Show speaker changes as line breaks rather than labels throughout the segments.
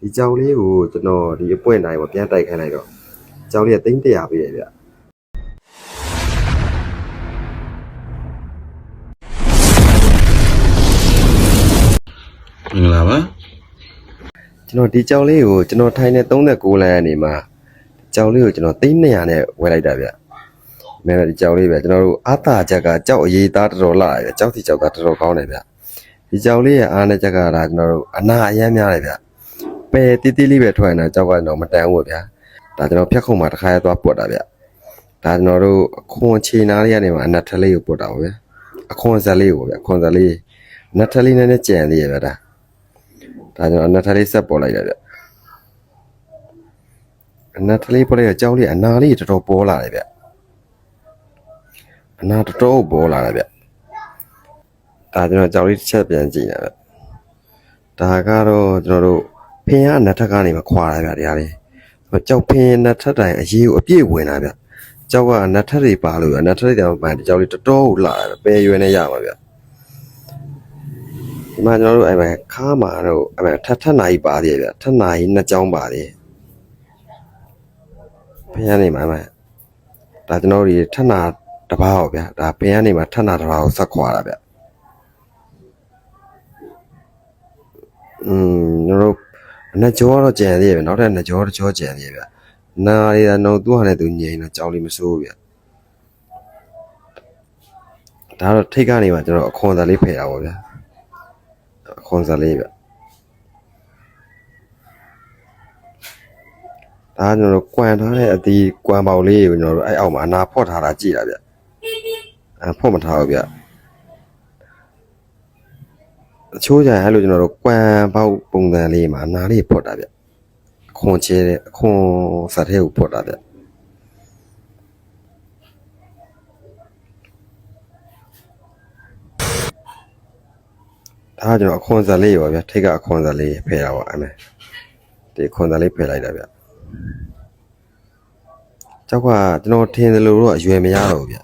ဒီကြောင်လေးကိုကျွန်တော်ဒီအပွင့်တိုင်းမှာပြန်တိုက်ခိုင်းလိုက်တော့ကြောင်လေးကသိန်း100ပေးရဗျ
မင်္ဂလာပါ
ကျွန်တော်ဒီကြောင်လေးကိုကျွန်တော်ထိုင်နေ39လမ်းအနေမှာကြောင်လေးကိုကျွန်တော်သိန်း200နဲ့ဝယ်လိုက်တာဗျမဲဒီကြောင်လေးပဲကျွန်တော်တို့အာသာချက်ကကြောက်အရေးသားတော်တော်လာတယ်ဗျကြောက်စီကြောက်သားတော်တော်ကောင်းတယ်ဗျဒီကြောင်လေးရဲ့အားနဲ့ချက်ကဒါကျွန်တော်တို့အနာအယမ်းများတယ်ဗျ ပယ်တီးတီးလေးပဲထွက်နေတာကြောက်ကတော့မတန်ဘူးဗျဒါကျွန်တော်ဖြတ်ခုံမှာတစ်ခါရသွားပွတ်တာဗျဒါကျွန်တော်တို့အခွန်ချေနာလေးကနေမှအနက်ထလေးကိုပွတ်တာပါဗျအခွန်ဇက်လေးကိုဗျအခွန်ဇက်လေးအနက်ထလေးနဲ့နဲ့ကြံသေးရဗျဒါဒါကြောင့်အနက်ထလေးဆက်ပေါ်လိုက်တယ်ဗျအနက်ထလေးပေါ်လိုက်တော့ကြောက်လေးအနာလေးတော်တော်ပေါ်လာတယ်ဗျအနာတော်တော်ပေါ်လာတယ်ဗျဒါကျွန်တော်ကြောက်လေးတစ်ချက်ပြန်ကြည့်နေဗျဒါကတော့ကျွန်တော်တို့ ဖင်ကအနက်ထက်ကနေမခွာတာဗျတရားလေးကြောက်ဖင်နက်ထက်တိုင်အရေးကိုအပြည့်ဝင်လာဗျကြောက်ကအနက်ထက်တွေပါလို့အနက်ထက်တွေတောင်ပန်ဒီကြောက်လေးတော်တော်လာတယ်ပဲရွယ်နေရပါဗျဒီမှာကျွန်တော်တို့အဲ့မှာခါမှာတော့အဲ့မှာထပ်ထပ်နိုင်ပါသေးတယ်ဗျထပ်နိုင်နှစ်ကြောင်းပါသေးဘယ်ကနေမှာမှာဒါကျွန်တော်တို့ဒီထပ်နာတစ်ပါးပေါ့ဗျဒါဘယ်ကနေမှာထပ်နာတစ်ပါးကိုဆက်ခွာတာဗျอืมကျွန်တော်တို့ နှစ်ကြောတော့ကြံသေးတယ်ဗျနောက်ထပ်နှစ်ကြောတစ်ကြောကြံသေးတယ်ဗျနာရီတော့သူ့ဟာနဲ့သူငြိမ်တော့ကြောင်လေးမစိုးဘူးဗျဒါတော့ထိတ်ကနေမှကျွန်တော်အခွန်သာလေးဖယ်တာပေါ့ဗျအခွန်စားလေးဗျဒါကျွန်တော်တို့ကွမ်ထားတဲ့အတီးကွမ်ပေါင်လေးကိုကျွန်တော်တို့အဲ့အောက်မှာအနာဖော့ထားတာကြည့်တာဗျအဲဖော့မထားဘူးဗျ အချိုးကြရင်အဲ့လိုကျွန်တော်တို့ကွမ်ပေါက်ပုံစံလေးမှာအနာလေးဖော့တာဗျအခွန်ချဲတဲ့အခွန်စားတဲ့ကိုဖော့တာဗျဒါကကျွန်တော်အခွန်စားလေးပါဗျထိတ်ကအခွန်စားလေးဖယ်တာပါအဲ့မဲ့ဒီအခွန်စားလေးဖယ်လိုက်တာဗျကျောက်ကကျွန်တော်ထင်တယ်လို့တော့အရွယ်မရတော့ဘူးဗျ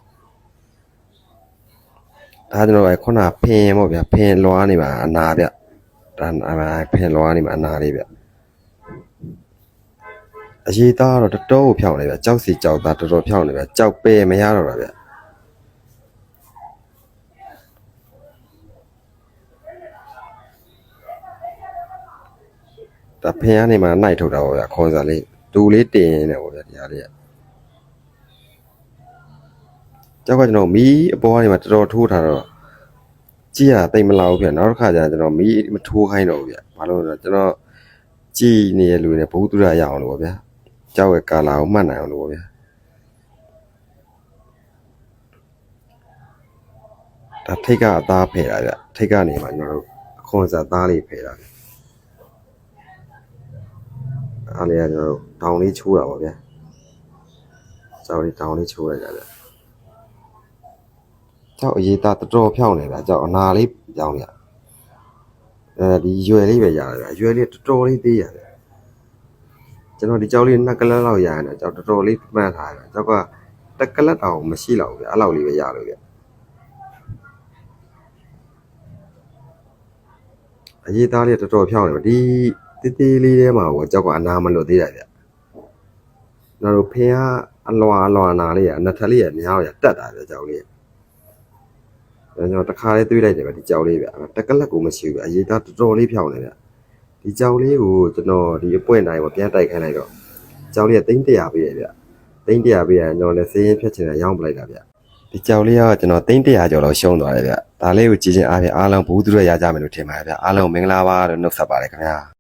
ဒါကျွန်တော်အဲခုနဖင်ပေါ့ဗျဖင်လွားနေမှာအနာဗျဒါအဲဖင်လွားနေမှာအနာလေးဗျအရေးသားတော့တော်တော်ကိုဖြောင်းနေဗျကြောက်စီကြောက်သားတော်တော်ဖြောင်းနေဗျကြောက်ပဲမရတော့တာဗျဒါဖင်ကနေမှနိုင်ထုတ်တာပေါ့ဗျာခွန်စားလေးဒူလေးတင်နေပေါ့ဗျာတရားလေးက ကျောက်ကကျွန်တော်မီးအပေါ်ကနေမှတော်တော်ထိုးထားတော့ကြည့်ရတိတ်မလာဘူးဗျာနောက်တစ်ခါကျရင်ကျွန်တော်မီးမထိုးခိုင်းတော့ဘူးဗျာဘာလို့လဲဆိုတော့ကျွန်တော်ကြည်နေတဲ့လူတွေဘုသူရရအောင်လို့ပေါ့ဗျာကျောက်ရဲ့ကာလာကိုမှတ်နိုင်အောင်လို့ပေါ့ဗျာဒါထိတ်ကအသားဖယ်တာဗျထိတ်ကနေမှကျွန်တော်တို့အခွန်စားသားလေးဖယ်တာဗျအားလေးကကျွန်တော်တို့တောင်လေးချိုးတာပေါ့ဗျာကြောက်လေးတောင်လေးချိုးလိုက်ကြဗျာ ကြောက်အရေးသားတော်တော်ဖြောင်းနေဗျာကြောက်အနာလေးပြောင်းနေအဲဒီရွယ်လေးပဲရတယ်ဗျာရွယ်လေးတော်တော်လေးသေးရဗျာကျွန်တော်ဒီကြောက်လေးနှစ်ကလပ်လောက်ရရတယ်ကြောက်တော်တော်လေးမှန်းထားတယ်ကြောက်ကတက်ကလပ်တောင်မရှိတော့ဘူးဗျာအဲ့လောက်လေးပဲရလို့ဗျာအရေးသားလေးတော်တော်ဖြောင်းနေဗျာဒီတေးသေးလေးထဲမှာဟိုကြောက်ကအနာမလွတ်သေးတာဗျာကျွန်တော်တို့ဖင်ကအလွာအလွာနာလေးကအနက်ထလေးကများရတက်တာဗျာကြောက်လေး ကျွန်တော်တခါလေးတွေးလိုက်တယ်ဗျာဒီကြောက်လေးဗျာတက်ကလပ်ကိုမရှိဘူးဗျာအရေးသားတော်တော်လေးဖြောင်းနေဗျာဒီကြောက်လေးကိုကျွန်တော်ဒီအပွင့်တိုင်းမှာပြန်တိုက်ခိုင်းလိုက်တော့ကြောက်လေးကသိန်း100ပေးရဗျာသိန်း100ပေးရကျွန်တော်လည်းစေးရင်ဖြတ်ချင်တယ်ရောင်းပလိုက်တာဗျာဒီကြောက်လေးကကျွန်တော်သိန်း100ကျော်လောက်ရှုံးသွားတယ်ဗျာဒါလေးကိုကြည့်ချင်းအားဖြင့်အားလုံးဘူးသူရရကြမယ်လို့ထင်ပါတယ်ဗျာအားလုံးမင်္ဂလာပါလို့နှုတ်ဆက်ပါတယ်ခင်ဗျာ